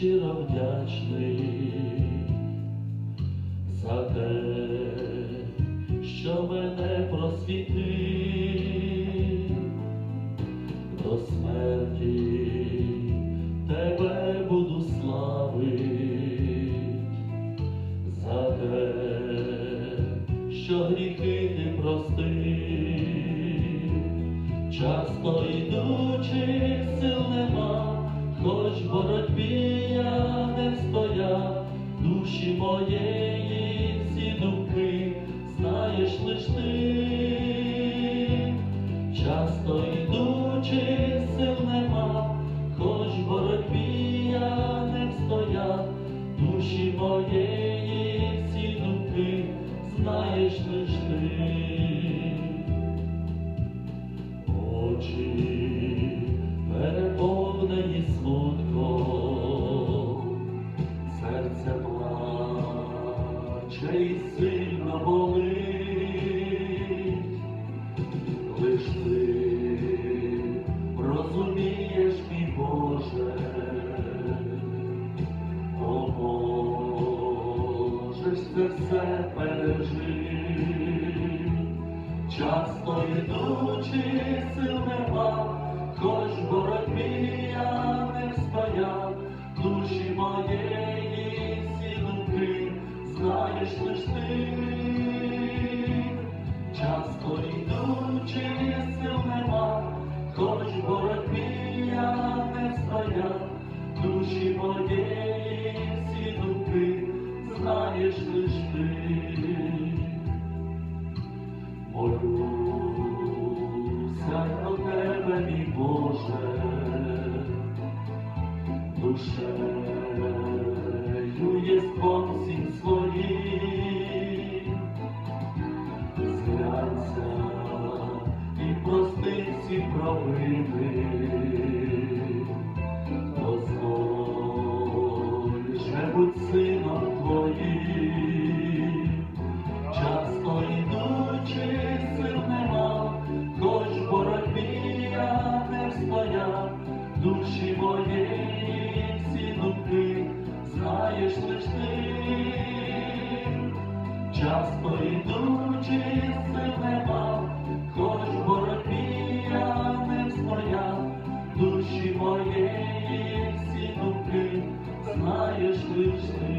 щиро вдячний за те, що мене просвітив. До смерті тебе буду славить за те, що гріхи ти простив, часто йдучи, сил нема, хоч боротьбі я не встояв, душі моєї всі думки, знаєш лиш ти, часто йдучи, сил нема, хоч боротьбі я не встояв, душі моєї всі думки, знаєш лиш ти. Плаче і сильно болить, лиш ти розумієш, мій Боже, поможеш це все пережити. Часто йдучи, сил нема, хоч боротьбі я хоч боротьбі не встояв, душі моєї всі думки, знаєш лиш ти. Молюся до тебе, мій Боже, душею єством всім своїм, провини, дозволь сином твоїм. Часто йдучи, сил нема, хоч боротьбі я не встояв, душі моєї всі думки, знаєш лиш ти. Часто йдучи, сил нема, душі моєї